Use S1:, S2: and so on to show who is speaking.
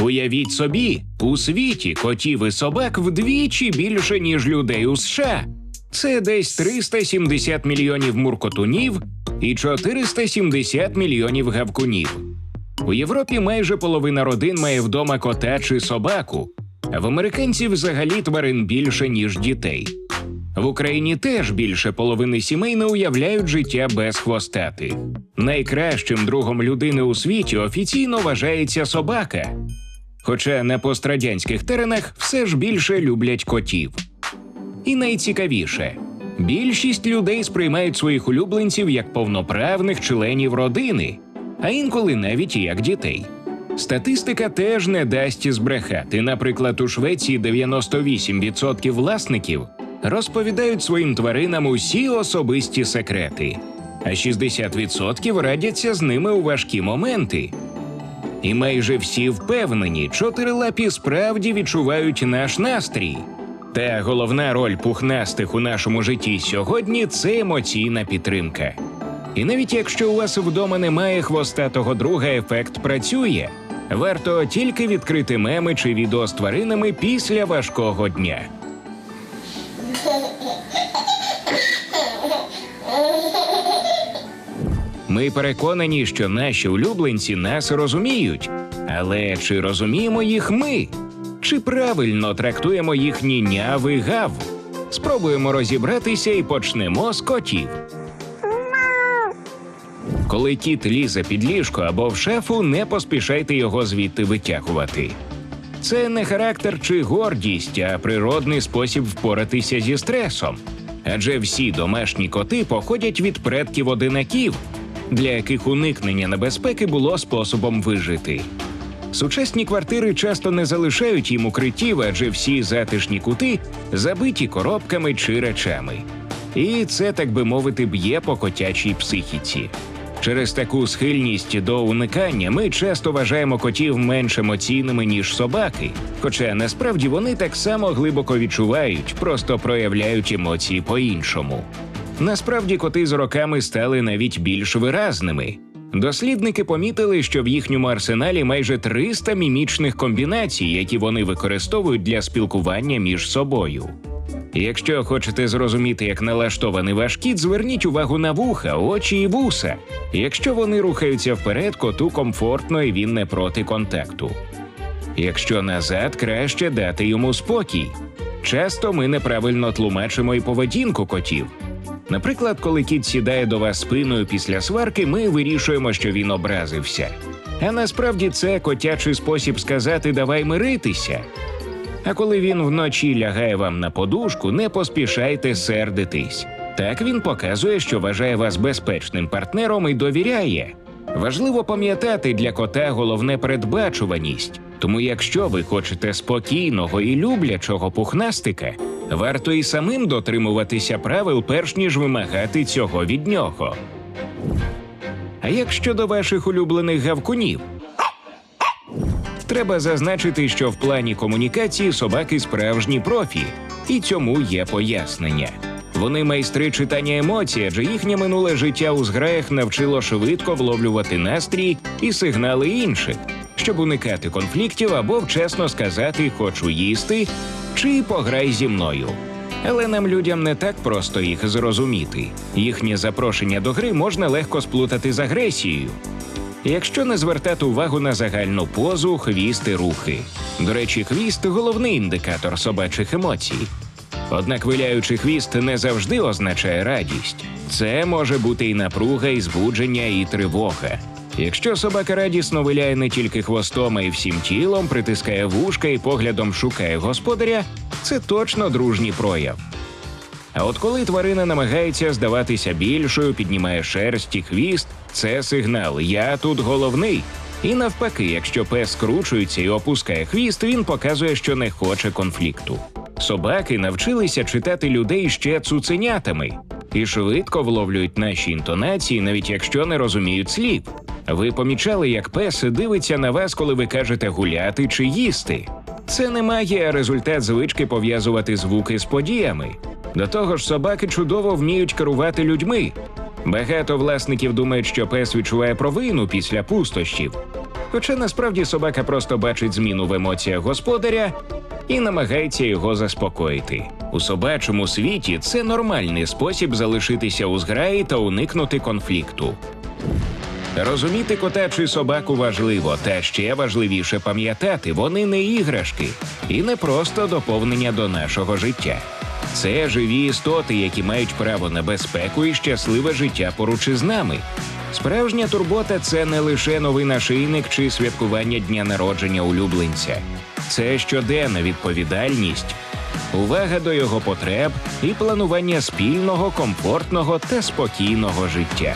S1: Уявіть собі, у світі котів і собак вдвічі більше, ніж людей у США. Це десь 370 мільйонів муркотунів і 470 мільйонів гавкунів. У Європі майже половина родин має вдома кота чи собаку, в американців взагалі тварин більше, ніж дітей. В Україні теж більше половини сімей не уявляють життя без хвостати. Найкращим другом людини у світі офіційно вважається собака. Хоча на пострадянських теренах все ж більше люблять котів. І найцікавіше, більшість людей сприймають своїх улюбленців як повноправних членів родини, а інколи навіть як дітей. Статистика теж не дасть збрехати. Наприклад, у Швеції 98% власників розповідають своїм тваринам усі особисті секрети, а 60% радяться з ними у важкі моменти. І майже всі впевнені, чотирилапі справді відчувають наш настрій. Та головна роль пухнастих у нашому житті сьогодні це емоційна підтримка. І навіть якщо у вас вдома немає хвостатого друга, ефект працює. Варто тільки відкрити меми чи відео з тваринами після важкого дня. Ми переконані, що наші улюбленці нас розуміють. Але чи розуміємо їх ми? Чи правильно трактуємо їхні няви гав? Спробуємо розібратися і почнемо з котів. Коли кіт лізе під ліжко або в шафу, не поспішайте його звідти витягувати. Це не характер чи гордість, а природний спосіб впоратися зі стресом. Адже всі домашні коти походять від предків одинаків, для яких уникнення небезпеки було способом вижити. Сучасні квартири часто не залишають їм укриттів, адже всі затишні кути забиті коробками чи речами. І це, так би мовити, б'є по котячій психіці. Через таку схильність до уникання ми часто вважаємо котів менш емоційними, ніж собаки, хоча насправді вони так само глибоко відчувають, просто проявляють емоції по-іншому. Насправді коти з роками стали навіть більш виразними. Дослідники помітили, що в їхньому арсеналі майже 300 мімічних комбінацій, які вони використовують для спілкування між собою. Якщо хочете зрозуміти, як налаштований ваш кіт, зверніть увагу на вуха, очі і вуса. Якщо вони рухаються вперед, коту комфортно і він не проти контакту. Якщо назад, краще дати йому спокій. Часто ми неправильно тлумачимо і поведінку котів. Наприклад, коли кіт сідає до вас спиною після сварки, ми вирішуємо, що він образився. А насправді це котячий спосіб сказати давай миритися. А коли він вночі лягає вам на подушку, не поспішайте сердитись. Так він показує, що вважає вас безпечним партнером і довіряє. Важливо пам'ятати для кота головне передбачуваність. Тому, якщо ви хочете спокійного і люблячого пухнастика, варто і самим дотримуватися правил, перш ніж вимагати цього від нього. А як щодо ваших улюблених гавкунів? Треба зазначити, що в плані комунікації собаки справжні профі, і цьому є пояснення. Вони майстри читання емоцій, адже їхнє минуле життя у зграях навчило швидко вловлювати настрій і сигнали інших, щоб уникати конфліктів або вчасно сказати хочу їсти чи пограй зі мною. Але нам людям не так просто їх зрозуміти. Їхнє запрошення до гри можна легко сплутати з агресією. Якщо не звертати увагу на загальну позу, хвіст і рухи. До речі, хвіст головний індикатор собачих емоцій. Однак виляючий хвіст не завжди означає радість. Це може бути і напруга, і збудження, і тривога. Якщо собака радісно виляє не тільки хвостом, а й всім тілом, притискає вушка і поглядом шукає господаря, це точно дружній прояв. А от коли тварина намагається здаватися більшою, піднімає шерсть і хвіст, це сигнал Я тут головний. І навпаки, якщо пес скручується і опускає хвіст, він показує, що не хоче конфлікту. Собаки навчилися читати людей ще цуценятами і швидко вловлюють наші інтонації, навіть якщо не розуміють слів. Ви помічали, як пес дивиться на вас, коли ви кажете гуляти чи їсти. Це не а результат звички пов'язувати звуки з подіями. До того ж, собаки чудово вміють керувати людьми. Багато власників думають, що пес відчуває провину після пустощів. Хоча насправді собака просто бачить зміну в емоціях господаря і намагається його заспокоїти. У собачому світі це нормальний спосіб залишитися у зграї та уникнути конфлікту. Розуміти кота чи собаку важливо, та ще важливіше пам'ятати, вони не іграшки і не просто доповнення до нашого життя. Це живі істоти, які мають право на безпеку і щасливе життя поруч із нами. Справжня турбота це не лише новий нашийник чи святкування дня народження улюбленця. Це щоденна відповідальність, увага до його потреб і планування спільного, комфортного та спокійного життя.